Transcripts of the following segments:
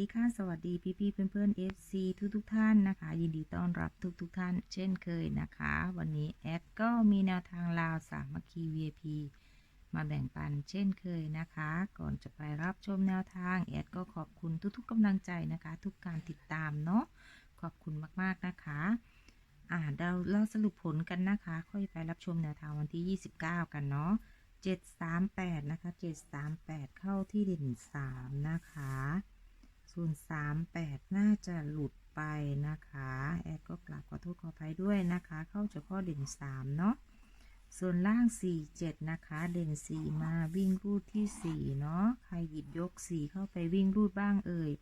ดีค่ะ สวัสดีพี่พี่ๆเพื่อนๆ FC ทุกทุกท่านนะคะ ยินดีต้อนรับทุกทุกท่าน เช่นเคยนะคะ วันนี้แอดก็มีแนวทางลาวสามัคคี VIP มาแบ่งปันเช่นเคยนะคะ ก่อนจะไปรับชมแนวทางแอดก็ขอบคุณทุกๆกำลังใจนะคะ ทุกการติดตามเนาะขอบคุณมากๆนะคะอ่าเราเราสรุปผลกันนะคะ ค่อยไปรับชมแนวทางวันที่ 29 กันเนาะ738 นะคะ 738 เข้าที่เด่น 3 นะคะ ส่วน38น่าจะหลุดไปนะคะ แอดก็กลับขอโทษขออภัยด้วยนะคะ เข้าเฉพาะเด่น3เนาะส่วนล่าง47นะคะ เด่น4มาวิ่งรูดที่4เนาะใครหยิบยก4เข้าไปวิ่งรูดบ้างเอ่ย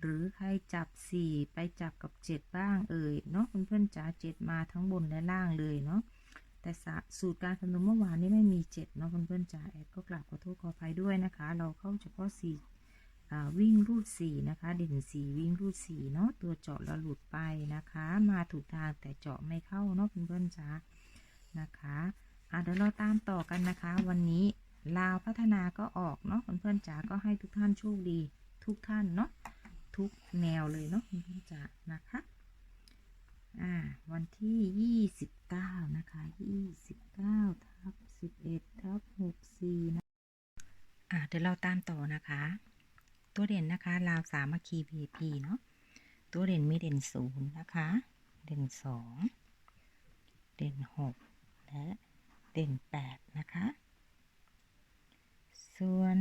หรือใครจับ4ไปจับกับ7บ้างเอ่ยเนาะเพื่อนๆจ๋า7มาทั้งบนและล่างเลยเนาะแต่สูตรการคำนวณเมื่อวานนี้ไม่มี 7 เนาะเพื่อนๆจ๋าแอดก็กราบขอโทษขออภัยด้วยนะคะ เราเข้าเฉพาะ4อ่ วิ่งรูด4นะคะ เด่น4วิ่งรูด4เนาะตัวเจาะเราหลุดไปนะคะ มาถูกทางแต่เจาะไม่เข้าเนาะเพื่อนๆจ๋านะคะอะเดี๋ยวเราตามต่อกันนะคะ วันนี้ลาวพัฒนาก็ออกเนาะเพื่อนๆจ๋าก็ให้ทุกท่านโชคดี ทุกท่านเนาะทุกแนวเลยเนาะเพื่อนๆจ๋านะคะอ่าวันที่ 29 นะคะ 29ทับ11ทับ64นะอ่าเดี๋ยวเราตามต่อนะคะ ตัวเด่นนะคะราวสามัคคี VIP เนาะตัวเด่นมีเด่นศูนย์นะคะ เด่นสองเด่นหกและเด่นแปดนะคะ ส่วน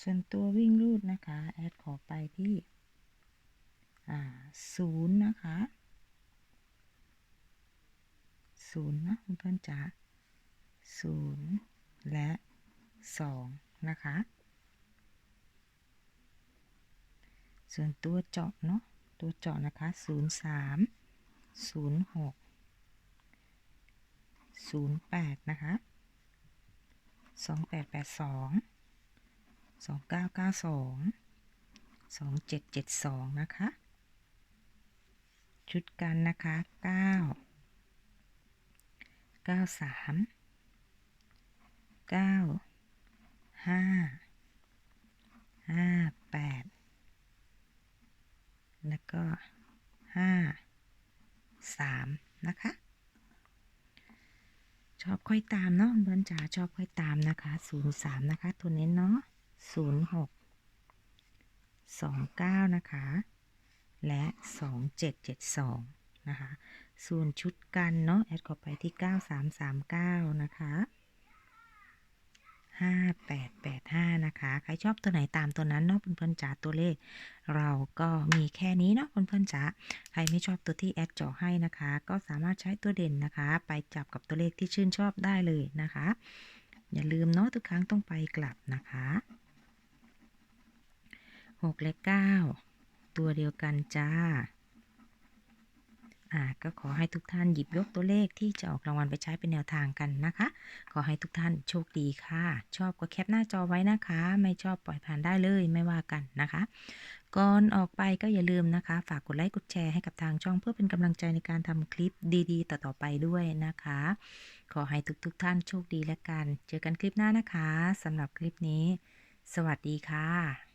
ส่วนตัววิ่งรูดนะคะ แอดขอไปที่ศูนย์นะคะศูนย์นะเพื่อนจ๋าศูนย์และสอง นะคะ ส่วนตัวเจาะเนาะ ตัวเจาะนะคะ 03 06 08 นะคะ 2882 2992 2772 นะคะ ชุดกันนะคะ 9 93 9 ห้าห้าแปดแล้วก็ห้าสามนะคะ ชอบค่อยตามเนาะเพื่อนจ๋าชอบค่อยตามนะคะศูนย์สามนะคะ ตัวเน้นเนาะศูนย์หกสองเก้านะคะ และสองเจ็ดเจ็ดสองนะคะ ส่วนชุดกันเนาะแอดเข้าไปที่เก้าสามสามเก้านะคะ ห้าแปดแปดห้านะคะ ใครชอบตัวไหนตามตัวนั้นเนาะเพื่อนๆจ๋าตัวเลข เราก็มีแค่นี้เนาะเพื่อนๆจ๋าใครไม่ชอบตัวที่แอดเจาะให้นะคะ ก็สามารถใช้ตัวเด่นนะคะ ไปจับกับตัวเลขที่ชื่นชอบได้เลยนะคะ อย่าลืมเนาะทุกครั้งต้องไปกลับนะคะหกและเก้าตัวเดียวกันจ้า ก็ขอให้ทุกท่านหยิบยกตัวเลขที่จะออกรางวัลไปใช้เป็นแนวทางกันนะคะ ขอให้ทุกท่านโชคดีค่ะ ชอบก็แคปหน้าจอไว้นะคะ ไม่ชอบปล่อยผ่านได้เลยไม่ว่ากันนะคะ ก่อนออกไปก็อย่าลืมนะคะ ฝากกดไลค์กดแชร์ให้กับทางช่องเพื่อเป็นกำลังใจในการทำคลิปดีๆ ต่อๆไปด้วยนะคะ ขอให้ทุกๆท่านโชคดีและกัน เจอกันคลิปหน้านะคะสำหรับคลิปนี้ สวัสดีค่ะ